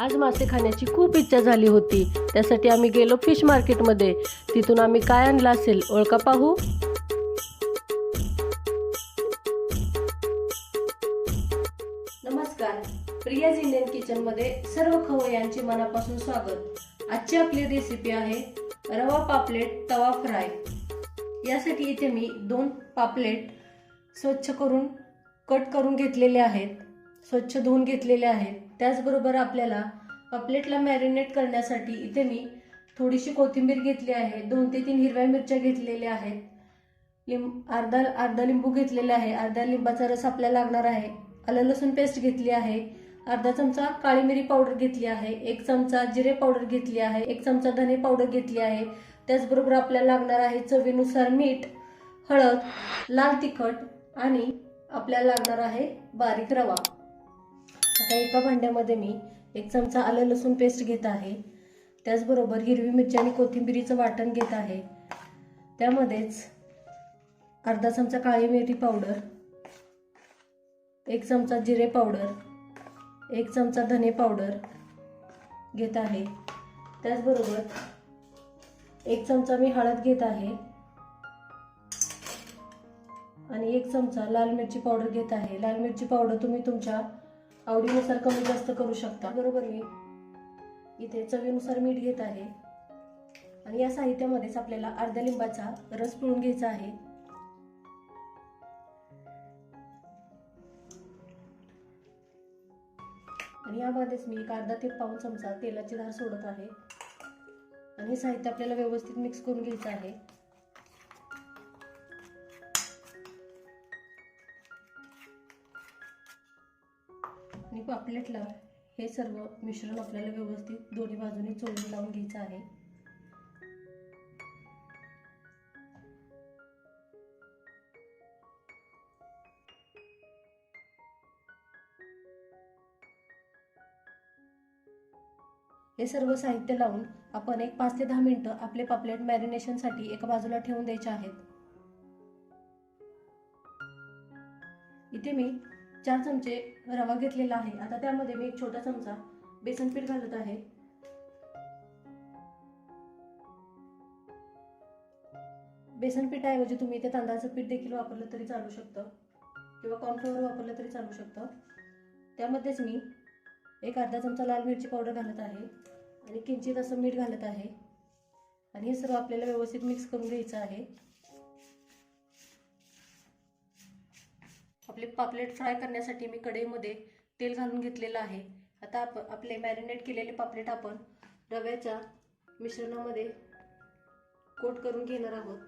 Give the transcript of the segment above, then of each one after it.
आज मासे खाण्याची खूप इच्छा झाली होती. त्यासाठी आम्ही गेलो फिश मार्केटमध्ये. तिथून आम्ही काय आणलं असेल ओळखा पाहू? नमस्कार. प्रियाज इंडियन किचनमध्ये सर्व खवयांचे मनापासून स्वागत. आजची आपली रेसिपी आहे रवा पापलेट तवा फ्राय. यासाठी इथे मी दोन पापलेट स्वच्छ करून कट करून घेतलेले आहेत. स्वच्छ धुवून घेतलेले आहेत. त्याचबरोबर आपल्याला पापलेटला मॅरिनेट करण्यासाठी इथे मी थोडीशी कोथिंबीर घेतली आहे. दोन ते तीन हिरव्या मिरच्या घेतलेल्या आहेत. लिंब अर्धा अर्धा लिंबू घेतलेला आहे. अर्धा लिंबाचा रस आपल्याला लागणार आहे. आलं लसूण पेस्ट घेतली आहे. अर्धा चमचा काळी मिरी पावडर घेतली आहे. एक चमचा जिरे पावडर घेतली आहे. एक चमचा धने पावडर घेतली आहे. त्याचबरोबर आपल्याला लागणार आहे चवीनुसार मीठ हळद लाल तिखट आणि आपल्याला लागणार आहे बारीक रवा. आता एका भांड्यामध्ये मी एक चमचा आलं लसूण पेस्ट घेत आहे. त्याचबरोबर हिरवी मिरची आणि कोथिंबिरीचं वाटण घेत आहे. त्यामध्येच अर्धा चमचा काळी मिरी पावडर एक चमचा जिरे पावडर एक चमचा धने पावडर घेत आहे. त्याचबरोबर एक चमचा मी हळद घेत आहे. आणि एक चमचा लाल मिरची पावडर घेत आहे. लाल मिरची पावडर तुम्ही तुमच्या आवडीनुसार कमी जास्त करू शकता. बरोबर मी इथे चवीनुसार मीठ घेत आहे. आणि या साहित्यामध्येच आपल्याला अर्ध्या लिंबाचा रस पिळून घ्यायचा आहे. आणि यामध्येच मी एक अर्धा ते पाऊन चमचा तेलाची धार सोडत आहे. आणि हे साहित्य आपल्याला व्यवस्थित मिक्स करून घ्यायचं आहे. आणि पापलेटला हे सर्व मिश्रण आपल्याला व्यवस्थित दोन्ही बाजूने चोळून लावून घ्यायचं आहे. हे सर्व साहित्य लावून आपण एक पाच ते दहा मिनिटं आपले पापलेट मॅरिनेशनसाठी एका बाजूला ठेवून द्यायचे आहेत. इथे मी चार चमचे रवा घेतलेला आहे. आता त्यामध्ये मी एक छोटा चमचा बेसन पीठ घालत आहे. बेसन पीठाऐवजी तुम्ही इथे तांदळाचं पीठ देखील वापरलं तरी चालू शकतं. किंवा कॉर्नफ्लोअर वापरलं तरी चालू शकतं. त्यामध्येच मी एक अर्धा चमचा लाल मिरची पावडर घालत आहे आणि किंचित असं मीठ घालत आहे. आणि हे सर्व आपल्याला व्यवस्थित मिक्स करून घ्यायचं आहे. आपले पापलेट फ्राय करण्यासाठी मी कढईमध्ये तेल घालून घेतलेलं आहे. आता आप आपले मॅरिनेट केलेले पापलेट आपण रव्याच्या मिश्रणामध्ये कोट करून घेणार आहोत.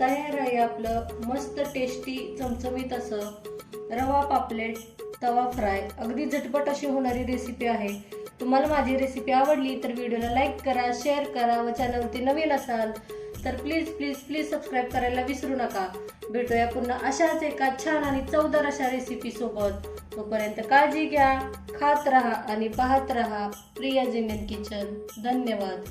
तयार आहे आपलं मस्त टेस्टी चमचमीत असं रवा पापलेट तवा फ्राय अगदी झटपट अशी होणारी रेसिपी आहे. तुम्हाला माझी रेसिपी आवडली तर व्हिडिओला लाईक करा शेअर करा व चॅनलवरती नवीन असाल तर प्लीज प्लीज प्लीज सबस्क्राईब करायला विसरू नका. भेटूया पुन्हा अशाच एका छान आणि चवदार अशा रेसिपी सोबत. तोपर्यंत काळजी घ्या खात राहा आणि पाहत राहा प्रिया जिमेन किचन. धन्यवाद.